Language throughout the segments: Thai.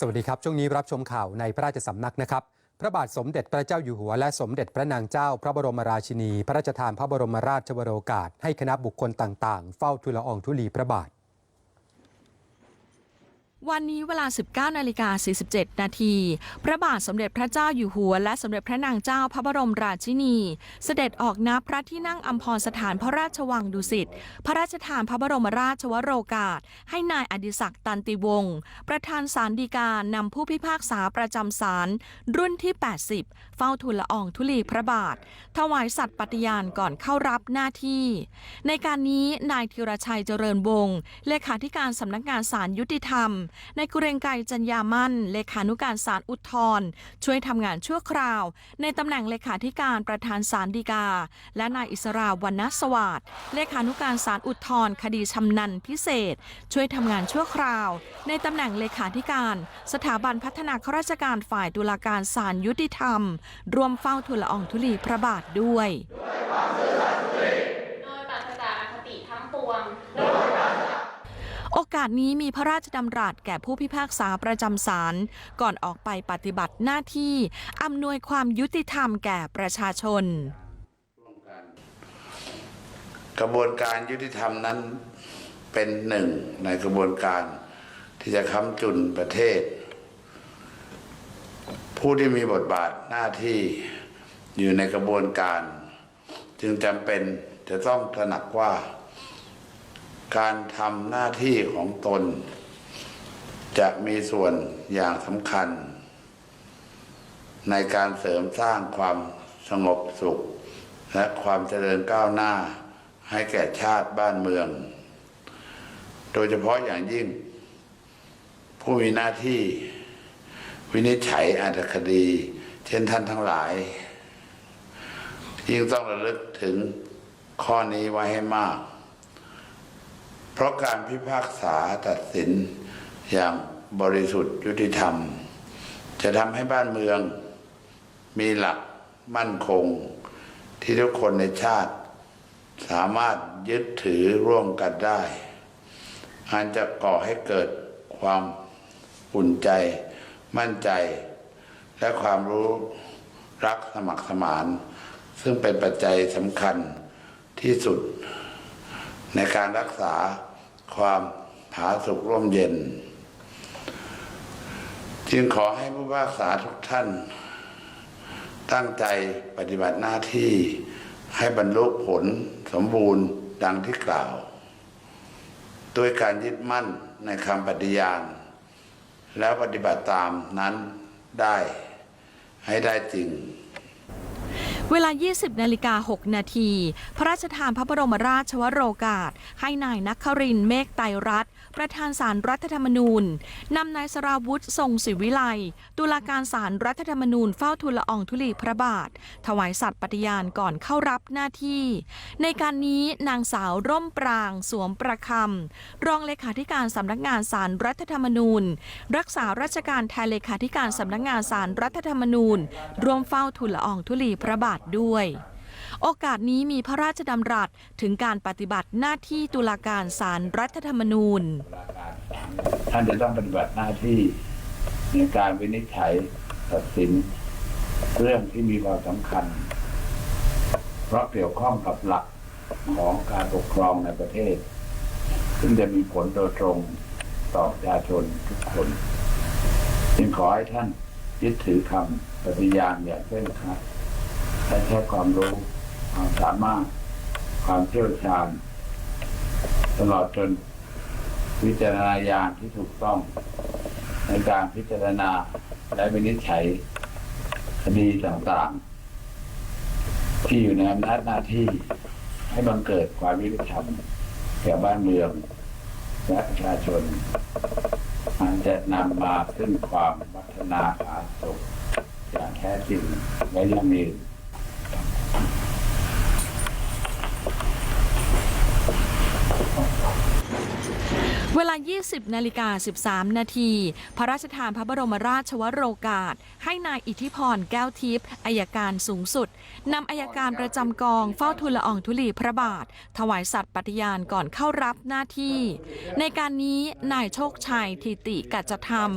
สวัสดีครับ ช่วงนี้รับชมข่าวในพระราชสำนักนะครับ พระบาทสมเด็จพระเจ้าอยู่หัว และสมเด็จพระนางเจ้า พระบรมราชินี พระราชทานพระบรมราชวโรกาส ให้คณะบุคคลต่างๆ เฝ้าทูลละอองธุลีพระบาท วันนี้เวลา 19นาฬิกา47 นาที พระบาทสมเด็จพระเจ้าอยู่หัว และสมเด็จพระนางเจ้าพระบรมราชินี เสด็จออกณพระที่นั่งอัมพรสถานพระราชวังดุสิต พระราชทานพระบรมราชวโรกาส ให้นายอดิศักดิ์ตันติวงศ์ประธานศาลฎีกานำผู้พิพากษาประจำศาลรุ่นที่ 80 เฝ้าทูลละอองธุลีพระบาท ถวายสัตย์ปฏิญาณก่อนเข้ารับหน้าที่ ในการนี้นายธีรชัยเจริญวงศ์เลขาธิการสำนักงานศาลยุติธรรมนายกุเรงไกจัญญามั่น เลขานุการศาลอุทธรช่วยทำงานชั่วคราว ในตำแหน่งเลขาธิการประธานศาลฎีกา และนายอิสราวรรณสวัสดิ์เลขานุการศาลอุทธรคดีชำนันพิเศษ ช่วยทำงานชั่วคราว ในตำแหน่งเลขาธิการ สถาบันพัฒนาข้าราชการฝ่ายตุลาการศาลยุติธรรม รวมเฝ้าทูลละอองธุลีพระบาทด้วย โดยปราศจากอคติทั้งปวง โอ กาสนี้มีพระราชดำรัสแก่ผู้พิพากษาประจำศาลก่อนออกไปปฏิบัติหน้าที่ อำนวยความยุติธรรมแก่ประชาชน กระบวนการยุติธรรมนั้นเป็นหนึ่งในกระบวนการที่จะค้ำจุนประเทศ ผู้ที่มีบทบาทหน้าที่อยู่ในกระบวนการ จึงจำเป็นจะต้องตระหนักว่า การทำหน้าที่ของตน จะมีส่วนอย่างสำคัญ ในการเสริมสร้างความสงบสุข และความเจริญก้าวหน้าให้แก่ชาติบ้านเมือง โดยเฉพาะอย่างยิ่ง ผู้มีหน้าที่วินิจฉัยอาคดี เช่นท่านทั้งหลาย ยิ่งต้องระลึกถึงข้อนี้ไว้ให้มาก เพราะการพิพากษาตัดสินอย่างบริสุทธิ์ยุติธรรม จะทำให้บ้านเมืองมีหลักมั่นคง ที่ทุกคนในชาติ สามารถยึดถือร่วมกันได้อันจะก่อให้เกิดความอุ่นใจ มั่นใจ และความรู้รักสมัครสมาน ซึ่งเป็นปัจจัยสำคัญที่สุดในการรักษา ความผาสุกร่มเย็น จึงขอให้ผู้พิพากษาทุกท่าน ตั้งใจปฏิบัติหน้าที่ให้บรรลุผลสมบูรณ์ดังที่กล่าว ด้วยการยึดมั่นในคำปฏิญาณ แล้วปฏิบัติตามนั้นได้ให้ได้จริง เวลา 20 นาฬิกา 6 นาที พระราชทานพระบรมราชวโรกาส ให้นายนักครินเมฆไตรรัตน์ประธานสารรัฐธรรมนูญ นำนายสราวุธทรงศิวิไลตุลาการสารรัฐธรรมนูญเฝ้าทูลละอองธุลีพระบาท ถวายสัตย์ปฏิญาณก่อนเข้ารับหน้าที่ ในการนี้นางสาวร่มปราง สวมประคำ รองเลขาธิการสำนักงานสารรัฐธรรมนูญ รักษาราชการแทนเลขาธิการสำนักงานสารรัฐธรรมนูญ ร่วมเฝ้าทูลละอองธุลีพระบาทด้วย โอกาสนี้มีพระราชดำรัสถึงการปฏิบัติหน้าที่ตุลาการสารรัฐธรรมนูญ ท่านจะต้องปฏิบัติหน้าที่ในการวินิจฉัยตัดสินเรื่องที่มีความสำคัญ เพราะเกี่ยวข้องกับหลักของการปกครองในประเทศ ซึ่งจะมีผลโดยตรงต่อประชาชนทุกคนจึงขอให้ท่านยึดถือคำปฏิญาณอย่างเคร่งครัด และใช้ความรู้ความสามารถความเชี่ยวชาญ ตลอดจนวิจารณญาณที่ถูกต้อง ในการพิจารณาและวินิจฉัยคดีต่างๆ ที่อยู่ในอำนาจหน้าที่ให้บังเกิดความยุติธรรมแก่บ้านเมืองและประชาชนมันจะนำมาซึ่งความพัฒนาผาสุกอย่างแท้จริงและยั่งยืน Thank you. เวลา 20 นาฬิกา 13 นาที พระราชทานพระบรมราชวโรกาส ให้นายอิทธิพร แก้วทิพย์อายการสูงสุด นำอายการประจำกองเฝ้าทูลละอองธุลีพระบาท ถวายสัตย์ปฏิญาณก่อนเข้ารับหน้าที่ ในการนี้นายโชคชัยทิติกัจจธรรม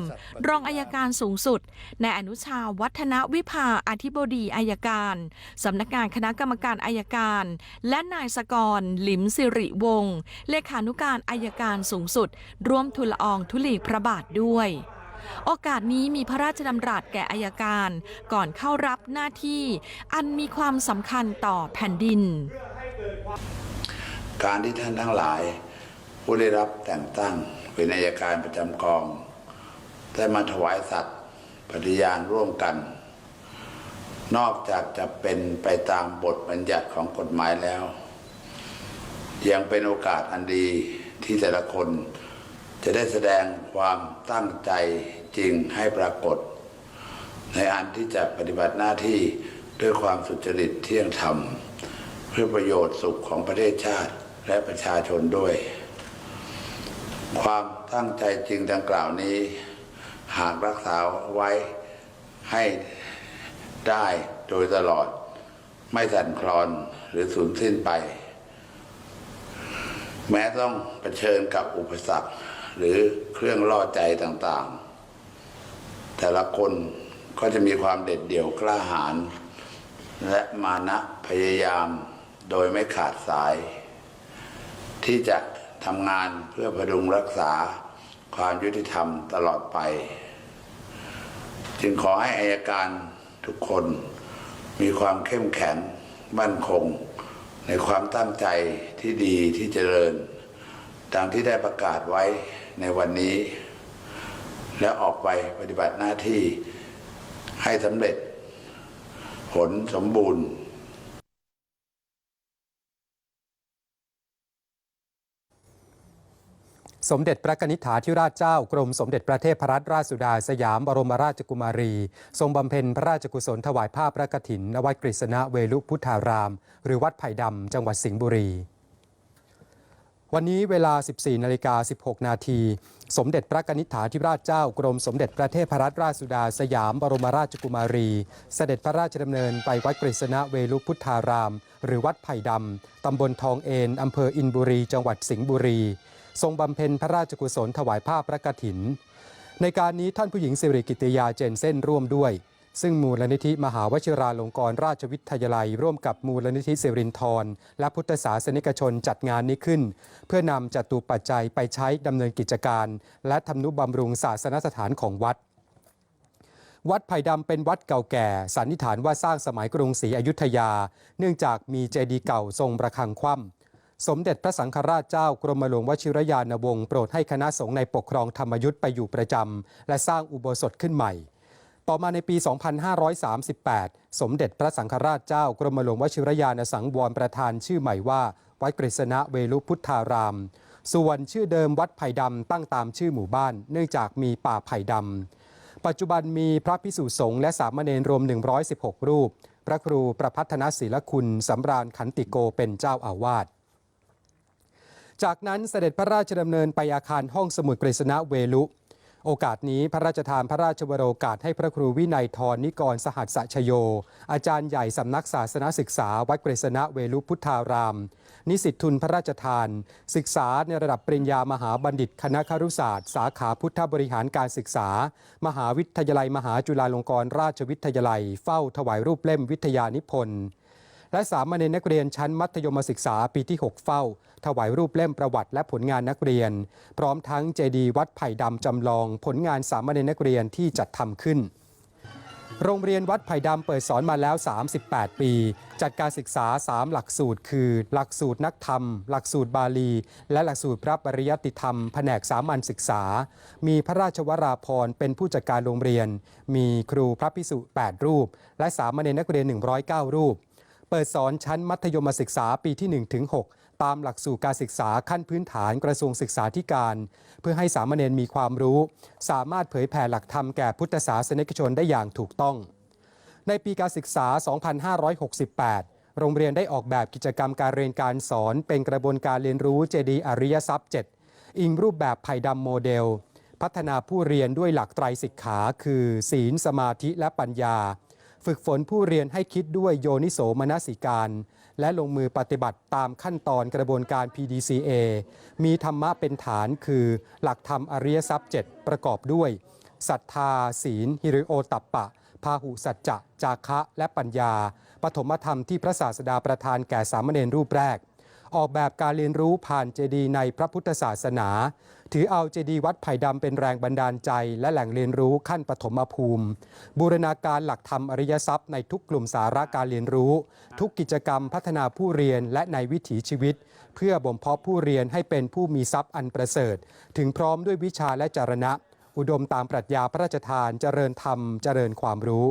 รองอายการสูงสุด นายอนุชาวัฒนวิภาอธิบดีอายการสำนักงานคณะกรรมการอายการ และนายสกรหลิมสิริวงศ์เลขานุการอายการสูงสุดร่วมทุลอองทุลีพระบาทด้วย โอกาสนี้มีพระราชดำรัสแก่อายการก่อนเข้ารับหน้าที่อันมีความสำคัญต่อแผ่นดิน การที่ท่านทั้งหลาย ผู้ได้รับแต่งตั้งเป็นอายการประจำกอง ได้มาถวายสัตย์ปฏิญาณร่วมกัน นอกจากจะเป็นไปตามบทบัญญัติของกฎหมายแล้ว ยังเป็นโอกาสอันดีที่แต่ละคน จะได้แสดงความตั้งใจจริงให้ปรากฏ ในอันที่จะปฏิบัติหน้าที่ด้วยความสุจริตเที่ยงธรรม เพื่อประโยชน์สุขของประเทศชาติและประชาชนด้วย ความตั้งใจจริงดังกล่าวนี้ หากรักษาไว้ให้ได้โดยตลอด ไม่สั่นคลอนหรือสูญสิ้นไป แม้ต้องเผชิญกับอุปสรรค หรือเครื่องล่อใจต่างๆ แต่ละคนก็จะมีความเด็ดเดี่ยวกล้าหาญและมานะพยายามโดยไม่ขาดสาย ที่จะทำงานเพื่อพดุงรักษาความยุติธรรมตลอดไป จึงขอให้อายการทุกคนมีความเข้มแข็งมั่นคง ในความตั้งใจที่ดีที่เจริญดังที่ได้ประกาศไว้ ในวันนี้ และออกไปปฏิบัติหน้าที่ให้สำเร็จ ผลสมบูรณ์สมเด็จพระนิษฐาธิราชเจ้ากรมสมเด็จพระเทพรัตนราชสุดาสยามบรมราชกุมารี ทรงบำเพ็ญพระราชกุศลถวายผ้าพระกฐินณวัดกฤษณะเวลุพุทธาราม หรือวัดไผ่ดำจังหวัดสิงห์บุรี วันนี้เวลา 14 นาฬิกา 16 นาที สมเด็จพระกนิษฐาธิราชเจ้ากรมสมเด็จพระเทพรัตนราชสุดาสยามบรมราชกุมารี เสด็จพระราชดำเนินไปวัดกฤษณะเวลุพุทธาราม หรือวัดไผ่ดำ ตำบลทองเอนอำเภออินบุรี จังหวัดสิงห์บุรี ทรงบำเพ็ญพระราชกุศลถวายผ้าพระกฐิน ในการนี้ท่านผู้หญิงสิริกิติยาเจนเส้นร่วมด้วย ซึ่งมูลนิธิมหาวชิราลงกรณราชวิทยาลัย ร่วมกับมูลนิธิสิรินทรและพุทธศาสนิกชนจัดงานนี้ขึ้น เพื่อนำจัตุปัจจัยไปใช้ดำเนินกิจการ และทำนุบำรุงศาสนสถานของวัด วัดไผ่ดำเป็นวัดเก่าแก่ สันนิษฐานว่าสร้างสมัยกรุงศรีอยุธยา เนื่องจากมีเจดีย์เก่าทรงประคังคว่ำสมเด็จพระสังฆราชเจ้ากรมหลวงวชิรยานวงศ์โปรดให้คณะสงฆ์ในปกครองธรรมยุทธ์ไปอยู่ประจำ และสร้างอุโบสถขึ้นใหม่ ต่อมาในปี 2538 สมเด็จพระสังฆราชเจ้ากรมหลวงวชิรยานสังวรประธานชื่อใหม่ว่า วัดกฤษณะเวลุพุทธาราม ส่วนชื่อเดิมวัดไผ่ดำตั้งตามชื่อหมู่บ้าน เนื่องจากมีป่าไผ่ดำ ปัจจุบันมีพระพิสุสงฆ์และสามเณรรวม 116 รูป พระครูประพัฒนศิลคุณสำราญขันติโกเป็นเจ้าอาวาสจากนั้นเสด็จพระราชดำเนินไปอาคารห้องสมุดกฤษณะเวลุ โอกาสนี้พระราชทานพระราชวโรกาสให้พระครูวินัยทรนิกรสหัสชโย อาจารย์ใหญ่สำนักศาสนศึกษา วัดเกฤษณะเวลุพุทธาราม นิสิตทุนพระราชทาน ศึกษาในระดับปริญญามหาบัณฑิตคณะครุศาสตร์ สาขาพุทธบริหารการศึกษา มหาวิทยาลัยมหาจุฬาลงกรณราชวิทยาลัย เฝ้าถวายรูปเล่มวิทยานิพนธ์ และสามเณรนักเรียนชั้นมัธยมศึกษาปีที่ 6 เฝ้า ถวายรูปเล่มประวัติและผลงานนักเรียน พร้อมทั้งเจดีย์วัดไผ่ดำจำลอง ผลงานสามเณรนักเรียนที่จัดทำขึ้นโรงเรียนวัดไผ่ดำเปิดสอนมาแล้ว 38 ปี จัดการศึกษา 3 หลักสูตร คือ หลักสูตรนักธรรม หลักสูตรบาลี และหลักสูตรพระปริยัติธรรม แผนกสามัญศึกษา มีพระราชวราภรเป็นผู้จัดการโรงเรียน มีครูพระพิสุ8 รูป และสามเณรนักเรียน 109 รูป เปิดสอนชั้นมัธยมศึกษาปีที่ 1 ถึง 6 ตามหลักสูตรการศึกษาขั้นพื้นฐานกระทรวงศึกษาธิการ เพื่อให้สามเณรมีความรู้ สามารถเผยแผ่หลักธรรมแก่พุทธศาสนิกชนได้อย่างถูกต้อง ในปีการศึกษา 2568 โรงเรียนได้ออกแบบกิจกรรมการเรียนการสอน เป็นกระบวนการเรียนรู้เจดีอริยทรัพย์ 7 อิงรูปแบบไผ่ดำโมเดล พัฒนาผู้เรียนด้วยหลักไตรสิกขา คือ ศีลสมาธิและปัญญา ฝึกฝนผู้เรียนให้คิดด้วยโยนิโสมนสิการ และลงมือปฏิบัติตามขั้นตอนกระบวนการ PDCA มีธรรมะเป็นฐานคือหลักธรรมอริยทรัพย์ 7 ประกอบด้วยศรัทธา ศีลฮิริโอตัปปะ พาหุสัจจะ จาคะ และปัญญา ปฐมธรรมที่พระศาสดาประทานแก่สามเณรรูปแรก ออกแบบการเรียนรู้ผ่านเจดีย์ในพระพุทธศาสนา ถือเอาเจดีย์วัดไผ่ดำเป็นแรงบันดาลใจ และแหล่งเรียนรู้ขั้นปฐมภูมิ บูรณาการหลักธรรมอริยทรัพย์ในทุกกลุ่มสาระการเรียนรู้ ทุกกิจกรรมพัฒนาผู้เรียนและในวิถีชีวิต เพื่อบ่มเพาะผู้เรียนให้เป็นผู้มีทรัพย์อันประเสริฐ ถึงพร้อมด้วยวิชาและจรณะ อุดมตามปรัชญาพระราชทานเจริญธรรมเจริญความรู้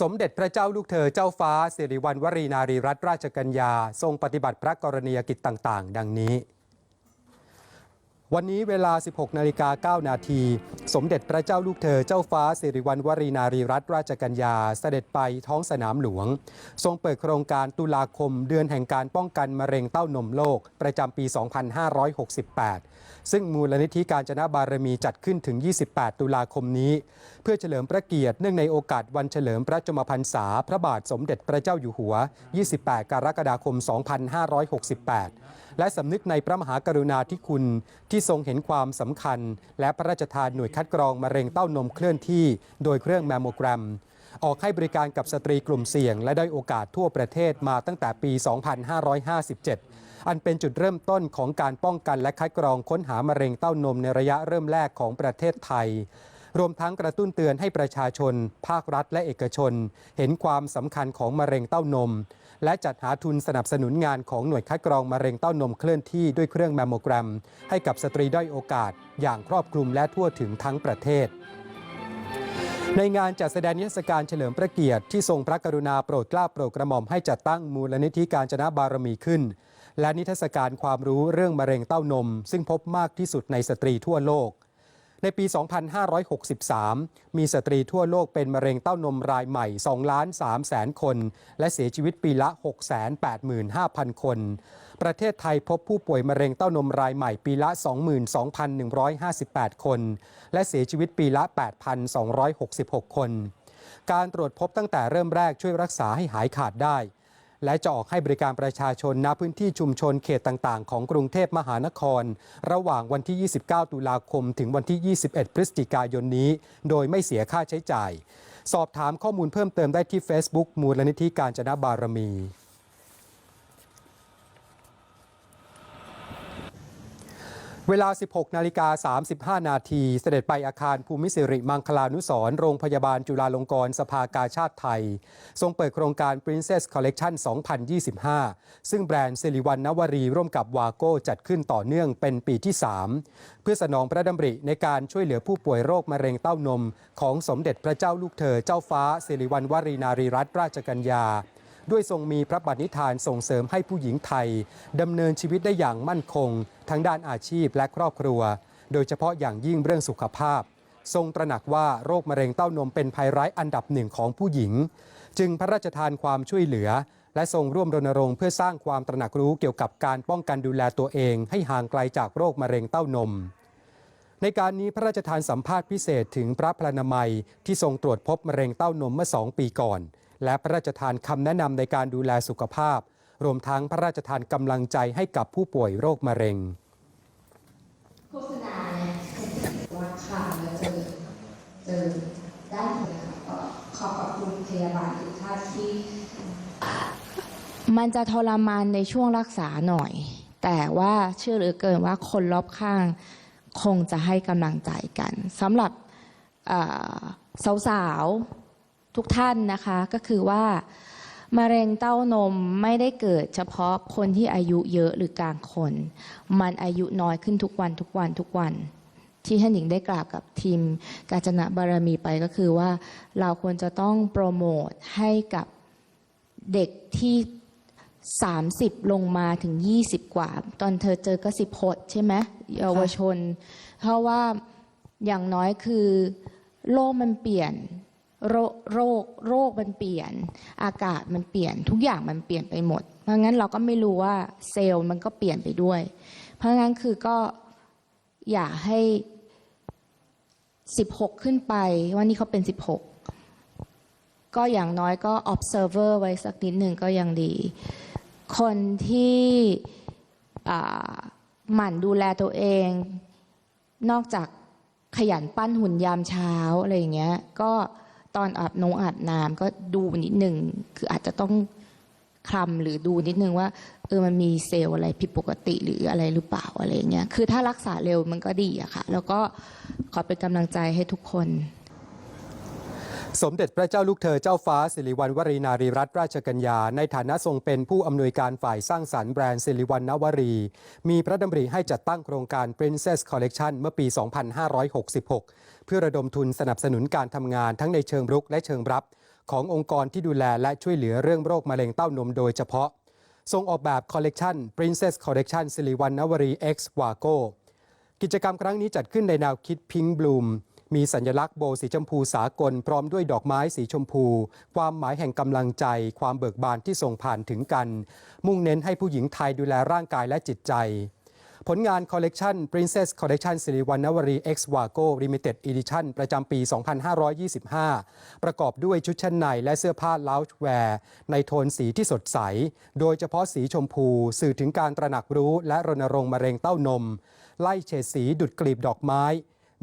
สมเด็จพระเจ้าลูกเธอเจ้าฟ้าสิริวัณวรีนารีรัตนราชกัญญา ทรงปฏิบัติพระกรณียกิจต่าง ๆ ดังนี้ วันนี้เวลา 16 นาฬิกา 9 นาที สมเด็จพระเจ้าลูกเธอเจ้าฟ้าสิริวัณวรีนารีรัตนราชกัญญาเสด็จไปท้องสนามหลวง ทรงเปิดโครงการตุลาคมเดือนแห่งการป้องกันมะเร็งเต้านมโลกประจำปี 2568 ซึ่งมูลนิธิการจนะบารมีจัดขึ้นถึง 28 ตุลาคมนี้ เพื่อเฉลิมพระเกียรติเนื่องในโอกาสวันเฉลิมพระชมพรรษา พระบาทสมเด็จพระเจ้าอยู่หัว 28 กรกฎาคม 2568 และสำนึกในพระมหากรุณาธิคุณที่ทรงเห็นความสำคัญ และพระราชทานหน่วยคัดกรองมะเร็งเต้านมเคลื่อนที่ โดยเครื่องแมมโมแกรมออกให้บริการกับสตรีกลุ่มเสี่ยง และได้โอกาสทั่วประเทศมาตั้งแต่ปี 2557 อันเป็นจุดเริ่มต้นของการป้องกันและคัดกรองค้นหามะเร็งเต้านมในระยะเริ่มแรกของประเทศไทย รวมทั้งกระตุ้นเตือนให้ประชาชน ภาครัฐและเอกชน เห็นความสำคัญของมะเร็งเต้านม และจัดหาทุนสนับสนุนงานของหน่วยคัดกรองมะเร็งเต้านมเคลื่อนที่ด้วยเครื่องแมมโมแกรม ให้กับสตรีด้อยโอกาส อย่างครอบคลุมและทั่วถึงทั้งประเทศในงานจัดแสดงนิทรรศการเฉลิมพระเกียรติที่ทรงพระกรุณาโปรดเกล้าโปรดกระหม่อมให้จัดตั้งมูลนิธิการจนะบารมีขึ้น และนิทรรศการความรู้เรื่องมะเร็งเต้านม ซึ่งพบมากที่สุดในสตรีทั่วโลก ในปี 2563 มีสตรีทั่วโลกเป็นมะเร็งเต้านมรายใหม่2ล้าน3แสนคน และเสียชีวิตปีละ 685,000 คน ประเทศไทยพบผู้ป่วยมะเร็งเต้านมรายใหม่ปีละ 22,158 คน และเสียชีวิตปีละ 8,266 คนการตรวจพบตั้งแต่เริ่มแรกช่วยรักษาให้หายขาดได้ และจะออกให้บริการประชาชนณพื้นที่ชุมชนเขตต่างๆ ของกรุงเทพมหานคร ระหว่างวันที่ 29 ตุลาคม ถึงวันที่ 21 พฤศจิกายนนี้ โดยไม่เสียค่าใช้จ่าย สอบถามข้อมูลเพิ่มเติมได้ที่ Facebook มูลนิธิการจนะบารมี เวลา 16 นาฬิกา 35 นาทีเสด็จไปอาคารภูมิสิริมังคลานุสรโรงพยาบาลจุฬาลงกรณ์สภากาชาติไทย ทรงเปิดโครงการ Princess Collection 2025 ซึ่งแบรนด์สิริวัณนวรีร่วมกับวาโก้จัดขึ้นต่อเนื่องเป็นปีที่ 3 เพื่อสนองพระดำริในการช่วยเหลือผู้ป่วยโรคมะเร็งเต้านม ของสมเด็จพระเจ้าลูกเธอเจ้าฟ้าสิริวัณวรีนารีรัตนราชกัญญา ด้วยทรงมีพระบัณฑิธานส่งเสริมให้ผู้หญิงไทยดำเนินชีวิตได้อย่างมั่นคง ทั้งด้านอาชีพและครอบครัว โดยเฉพาะอย่างยิ่งเรื่องสุขภาพ ทรงตระหนักว่าโรคมะเร็งเต้านมเป็นภัยร้ายอันดับหนึ่งของผู้หญิง จึงพระราชทานความช่วยเหลือ และทรงร่วมรณรงค์เพื่อสร้างความตระหนักรู้เกี่ยวกับการป้องกันดูแลตัวเอง ให้ห่างไกลจากโรคมะเร็งเต้านมในการนี้พระราชทานสัมภาษณ์พิเศษถึงพระพลานามัยที่ทรงตรวจพบมะเร็งเต้านมเมื่อสองปีก่อน และพระราชทานคำแนะนำในการดูแลสุขภาพ รวมทั้งพระราชทานกำลังใจให้กับผู้ป่วยโรคมะเร็งโฆษณาเนี่ยว่าข่าวแล้วเจอเจอได้ผลนะคะขอบคุณพยาบาลทุกท่านที่ มันจะทรมานในช่วงรักษาหน่อย แต่ว่าเชื่อเหลือเกินว่าคนรอบข้างคงจะให้กำลังใจกันสำหรับสาวๆ ทุกท่านนะคะก็คือว่ามะเร็งเต้านมไม่ได้เกิดเฉพาะคนที่อายุเยอะหรือกลางคน มันอายุน้อยขึ้นทุกวันทุกวันทุกวัน ที่ท่านหญิงได้กล่าวกับทีมกาญจนะบารมีไปก็คือว่าเราควรจะต้องโปรโมทให้กับเด็กที่ 30 ลงมาถึง 20 กว่า ตอนเธอเจอก็16ใช่ไหมเยาวชน เพราะว่าอย่างน้อยคือโลกมันเปลี่ยน โรโรคโรคมันเปลี่ยน อากาศมันเปลี่ยนทุกอย่างมันเปลี่ยนไปหมด เพราะงั้นเราก็ไม่รู้ว่าเซลล์มันก็เปลี่ยนไปด้วย เพราะฉะนั้นคือก็อยากให้ 16 ขึ้นไปวันนี้เขาเป็น 16 ก็อย่างน้อยก็ observer ไว้สักนิดหนึ่งก็ยังดี คนที่หมั่นดูแลตัวเอง นอกจากขยันปั้นหุ่นยามเช้าอะไรอย่างเงี้ยก็ ตอนอาบน้องอาบน้ำก็ดูนิดหนึ่งคืออาจจะต้องคลำหรือดูนิดนึงว่า เออมันมีเซลล์อะไรผิดปกติหรืออะไรหรือเปล่าอะไรเงี้ยคือถ้ารักษาเร็วมันก็ดีอะค่ะ แล้วก็ขอเป็นกำลังใจให้ทุกคน สมเด็จพระเจ้าลูกเธอเจ้าฟ้าสิริวัณวรีนารีรัตนราชกัญญา ในฐานะทรงเป็นผู้อำนวยการฝ่ายสร้างสรรค์แบรนด์สิริวัณนวรี มีพระดำริให้จัดตั้งโครงการ Princess Collection เมื่อปี 2566 เพื่อระดมทุนสนับสนุนการทำงานทั้งในเชิงรุกและเชิงรับ ขององค์กรที่ดูแลและช่วยเหลือเรื่องโรคมะเร็งเต้านมโดยเฉพาะ ทรงออกแบบคอลเลกชัน Princess Collection สิริวัณนวรี X Wago กิจกรรมครั้งนี้จัดขึ้นในแนวคิด Pink Bloom มี มีสัญลักษณ์โบสีชมพูสากล พร้อมด้วยดอกไม้สีชมพู ความหมายแห่งกำลังใจ ความเบิกบานที่ส่งผ่านถึงกัน มุ่งเน้นให้ผู้หญิงไทยดูแลร่างกายและจิตใจ ผลงานคอลเลกชัน Princess Collection สิริวัณวรี X Wago Limited Edition ประจำปี 2525 ประกอบด้วยชุดชั้นในและเสื้อผ้า loungewear ในโทนสีที่สดใส โดยเฉพาะสีชมพู สื่อถึงการตระหนักรู้และรณรงค์มะเร็งเต้านม ไล่เฉดสีดุดกลีบดอกไม้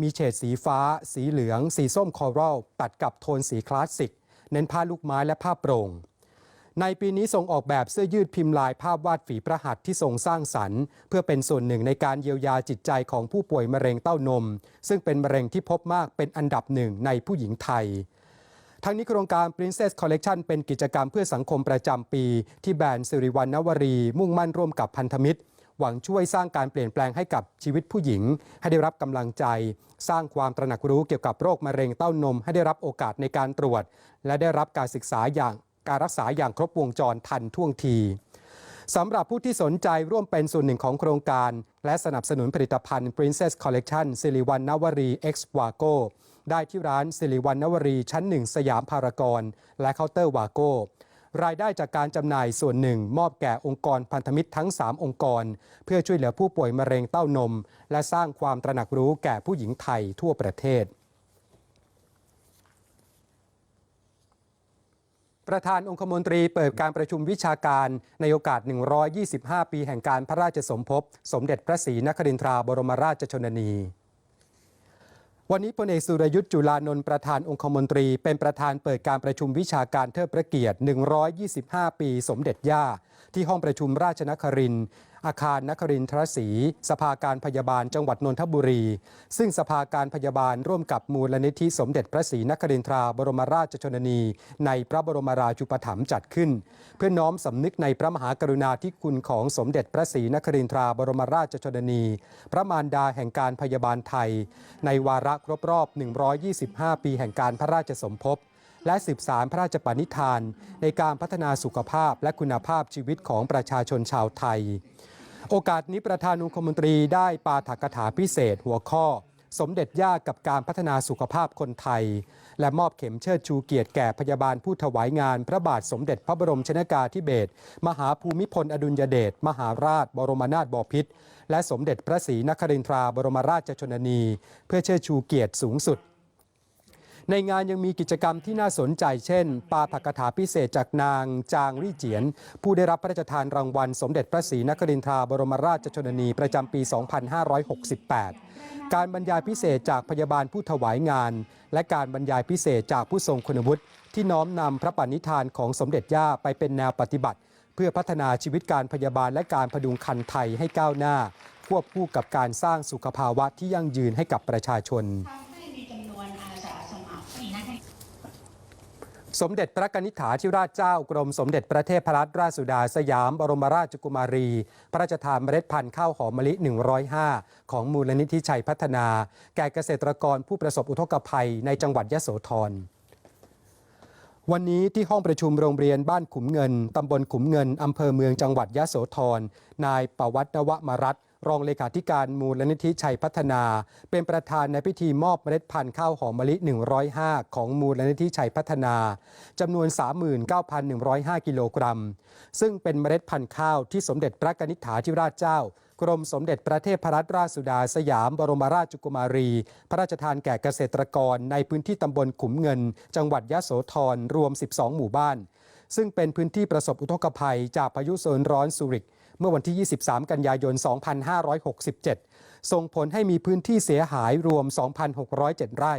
มีเฉดสีฟ้า สีเหลือง สีส้มคอรัลตัดกับโทนสีคลาสสิก เน้นผ้าลูกไม้และผ้าโปร่ง ในปีนี้ทรงออกแบบเสื้อยืดพิมพ์ลายภาพวาดฝีพระหัตถ์ที่ทรงสร้างสรรค์ เพื่อเป็นส่วนหนึ่งในการเยียวยาจิตใจของผู้ป่วยมะเร็งเต้านม ซึ่งเป็นมะเร็งที่พบมากเป็นอันดับหนึ่งในผู้หญิงไทยทั้งนี้โครงการ Princess Collection เป็นกิจกรรมเพื่อสังคมประจำปี ที่แบรนด์สิริวัณวรี มุ่งมั่นร่วมกับพันธมิตร หวังช่วยสร้างการเปลี่ยนแปลงให้กับชีวิตผู้หญิง ให้ได้รับกำลังใจ สร้างความตระหนักรู้เกี่ยวกับโรคมะเร็งเต้านม ให้ได้รับโอกาสในการตรวจ และได้รับการศึกษาอย่างการรักษาอย่างครบวงจรทันท่วงทีสำหรับผู้ที่สนใจร่วมเป็นส่วนหนึ่งของโครงการ และสนับสนุนผลิตภัณฑ์ Princess Collection สิริวัณนวรี X Wago ได้ที่ร้านสิริวัณนวรีชั้นหนึ่งสยามพารากอนและเคาน์เตอร์วาโก้ รายได้จากการจำหน่ายส่วนหนึ่ง มอบแก่องค์กรพันธมิตรทั้ง 3 องค์กร เพื่อช่วยเหลือผู้ป่วยมะเร็งเต้านม และสร้างความตระหนักรู้แก่ผู้หญิงไทยทั่วประเทศ ประธานองคมนตรีเปิดการประชุมวิชาการในโอกาส 125 ปีแห่งการพระราชสมภพ สมเด็จพระศรีนครินทราบรมราชชนนี วันนี้พลเอกสุรยุทธ์จุลานนท์ประธานองคมนตรี เป็นประธานเปิดการประชุมวิชาการเทิดพระเกียรติ 125 ปีสมเด็จย่า ที่ห้องประชุมราชนครินทร์ อาคารนครินทรศรีสภาการพยาบาลจังหวัดนนทบุรี ซึ่งสภาการพยาบาลร่วมกับมูลนิธิสมเด็จพระศรีนครินทราบรมราชชนนี ในพระบรมราชูปถัมภ์จัดขึ้น เพื่อน้อมสำนึกในพระมหากรุณาธิคุณของสมเด็จพระศรีนครินทราบรมราชชนนี พระมารดาแห่งการพยาบาลไทย ในวาระครบรอบ 125 ปีแห่งการพระราชสมภพและสืบสารพระราชปณิธาน ในการพัฒนาสุขภาพและคุณภาพชีวิตของประชาชนชาวไทย โอกาสนี้ประธานองคมนตรีได้ปาฐกถาพิเศษหัวข้อ สมเด็จย่ากับการพัฒนาสุขภาพคนไทย และมอบเข็มเชิดชูเกียรติแก่พยาบาลผู้ถวายงาน พระบาทสมเด็จพระบรมชนากาธิเบศรมหาภูมิพลอดุลยเดชมหาราช บรมนาถบพิตรและสมเด็จพระศรีนครินทราบรมราชชนนี เพื่อเชิดชูเกียรติสูงสุด ในงานยังมีกิจกรรมที่น่าสนใจเช่น ปาฐกถาพิเศษจากนางจางรี่เจียน ผู้ได้รับพระราชทานรางวัล สมเด็จพระศรีนครินทราบรมราชชนนีประจำปี 2568 การบรรยายพิเศษจากพยาบาลผู้ถวายงาน และการบรรยายพิเศษจากผู้ทรงคุณวุฒิที่น้อมนำพระปณิธานของสมเด็จย่าไปเป็นแนวปฏิบัติ เพื่อพัฒนาชีวิตการพยาบาลและการพดุงคันไทยให้ก้าวหน้า ควบคู่กับการสร้างสุขภาวะที่ยั่งยืนให้กับประชาชนวนอาสาสมัครนี่นะให้ สมเด็จพระกนิษฐาธิราชเจ้ากรมสมเด็จพระเทพรัตนราชสุดาสยามบรมราชกุมารี พระราชทานเมล็ดพันธุ์ข้าวหอมมะลิ 105 ของมูลนิธิชัยพัฒนา แก่เกษตรกรผู้ประสบอุทกภัยในจังหวัดยะโสธรวันนี้ที่ห้องประชุมโรงเรียนบ้านขุมเงิน ตำบลขุมเงิน อำเภอเมืองจังหวัดยะโสธร นายประวัตินวมรัตน์ รองเลขาธิการมูลนิธิชัยพัฒนา เป็นประธานในพิธีมอบเมล็ดพันธุ์ข้าวหอมมะลิ 105 ของมูลนิธิชัยพัฒนาจำนวน 39,105 กิโลกรัม ซึ่งเป็นเมล็ดพันธุ์ข้าวที่สมเด็จพระกนิษฐาธิราชเจ้ากรมสมเด็จพระเทพรัตนราชสุดาสยามบรมราชกุมารี พระราชทานแก่เกษตรกรในพื้นที่ตำบลขุมเงิน จังหวัดยะโสธรรวม 12 หมู่บ้าน ซึ่งเป็นพื้นที่ประสบอุทกภัยจากพายุโซนร้อนซูริก เมื่อวันที่ 23 กันยายน 2567 ส่งผลให้มีพื้นที่เสียหายรวม 2,607 ไร่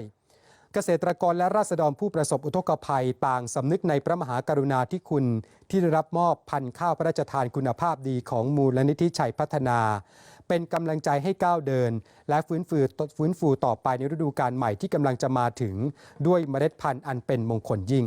เกษตรกรและราษฎรผู้ประสบอุทกภัยต่างสำนึกในพระมหากรุณาธิคุณ ที่ได้รับมอบพันธุ์ข้าวพระราชทานคุณภาพดีของมูลนิธิชัยพัฒนา เป็นกำลังใจให้ก้าวเดิน และฟื้นฟูฟื้นฟูต่อไปในฤดูกาลใหม่ที่กำลังจะมาถึง ด้วยเมล็ดพันธุ์อันเป็นมงคลยิ่ง